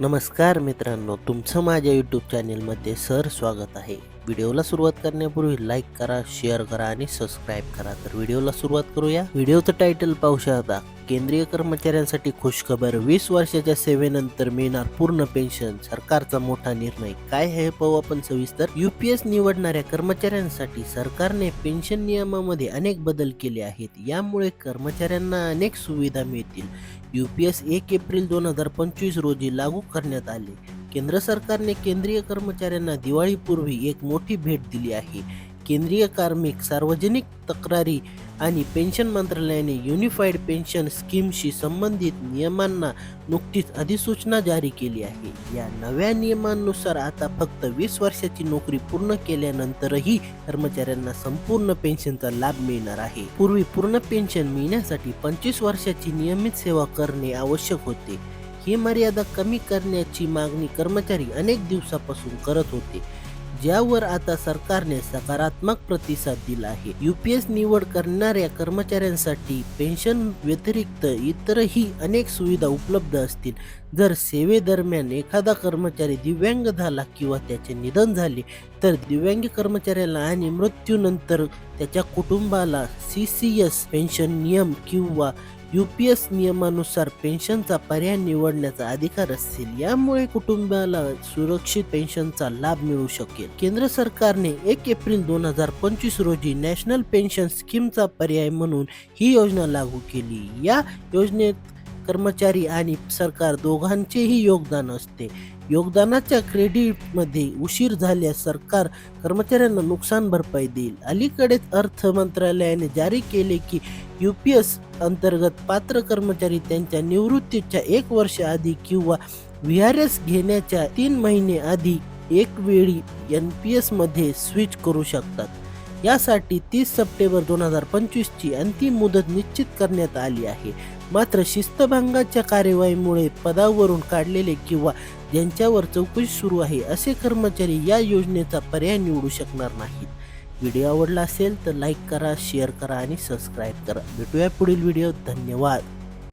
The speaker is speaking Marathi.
नमस्कार मित्रांनो तुमचं माझ्या यूट्यूब चॅनेलमध्ये सर स्वागत आहे. व्हिडिओला सुरुवात करण्यापूर्वी लाईक करा शेअर करा आणि सबस्क्राईब करा. तर व्हिडिओला सुरुवात करूया. व्हिडिओचं टायटल पाहू शकता. केंद्रीय कर्मचाऱ्यांसाठी खुशखबर. वीस वर्षाच्या सेवेनंतर मिळणार पूर्ण पेन्शन. सरकारचा मोठा निर्णय काय आहे हे पाहू आपण सविस्तर. युपीएस निवडणाऱ्या कर्मचाऱ्यांसाठी सरकारने पेन्शन नियमामध्ये अनेक बदल केले आहेत. यामुळे कर्मचाऱ्यांना अनेक सुविधा मिळतील. यूपीएस एक एप्रिल दोन हजार पंचवीस रोजी लागू करण्यात आले. केंद्र सरकारने केंद्रीय कर्मचाऱ्यांना दिवाळीपूर्वी एक मोठी भेट दिली आहे. केंद्रीय कार्मिक सार्वजनिक तक्रारी आणि पेन्शन मंत्रालयाने युनिफाईड पेन्शन स्कीमशी संबंधित नियमांना नुकतीच अधिसूचना जारी केली आहे. या नव्या नियमांनुसार आता फक्त वीस वर्षाची नोकरी पूर्ण केल्यानंतरही कर्मचाऱ्यांना संपूर्ण पेन्शनचा लाभ मिळणार आहे. पूर्वी पूर्ण पेन्शन मिळण्यासाठी पंचवीस वर्षाची नियमित सेवा करणे आवश्यक होते. ही मर्यादा कमी करण्याची मागणी कर्मचारी अनेक दिवसापासून करत होते. ज्यावर आता सरकारने सकारात्मक प्रतिसाद दिला आहे. युपीएस निवड करणाऱ्या कर्मचाऱ्यांसाठी पेन्शन व्यतिरिक्त इतरही अनेक सुविधा उपलब्ध असतील. जर सेवेदरम्यान एखादा कर्मचारी दिव्यांग झाला किंवा त्याचे निधन झाले तर दिव्यांग कर्मचाऱ्याला आणि मृत्यूनंतर त्याच्या कुटुंबाला सी सी एस पेन्शन नियम किंवा यू पी एस नियमानुसार पेन्शनचा पर्याय निवडण्याचा अधिकार असेल यामुळे कुटुंबाला सुरक्षित पेन्शनचा लाभ मिळू शकेल. केंद्र सरकारने एक एप्रिल दोन हजार पंचवीस रोजी नॅशनल पेन्शन स्कीमचा पर्याय म्हणून ही योजना लागू केली. या योजनेत कर्मचारी आणि सरकार दोघांचेही योगदान असते. योगदानाच्या क्रेडिटमध्ये उशीर झाल्यास सरकार कर्मचाऱ्यांना नुकसान भरपाई देईल. अलीकडेच अर्थ मंत्रालयाने जारी केले की यू पी एस अंतर्गत पात्र कर्मचारी त्यांच्या निवृत्तीच्या एक वर्ष आधी किंवा व्ही आर एस घेण्याच्या तीन महिने आधी एक वेळी एन पी एसमध्ये स्विच करू शकतात. यासाठी तीस सप्टेंबर दोन हजार पंचवीसची अंतिम मुदत निश्चित करण्यात आली आहे. मात्र शिस्तभंगाच्या कार्यवाहीमुळे पदावरून काढलेले किंवा ज्यांच्यावर चौकशी सुरू आहे असे कर्मचारी या योजनेचा पर्याय निवडू शकणार नाहीत. व्हिडिओ आवडला असेल तर लाईक करा शेअर करा आणि सबस्क्राईब करा. भेटूया पुढील व्हिडिओ धन्यवाद.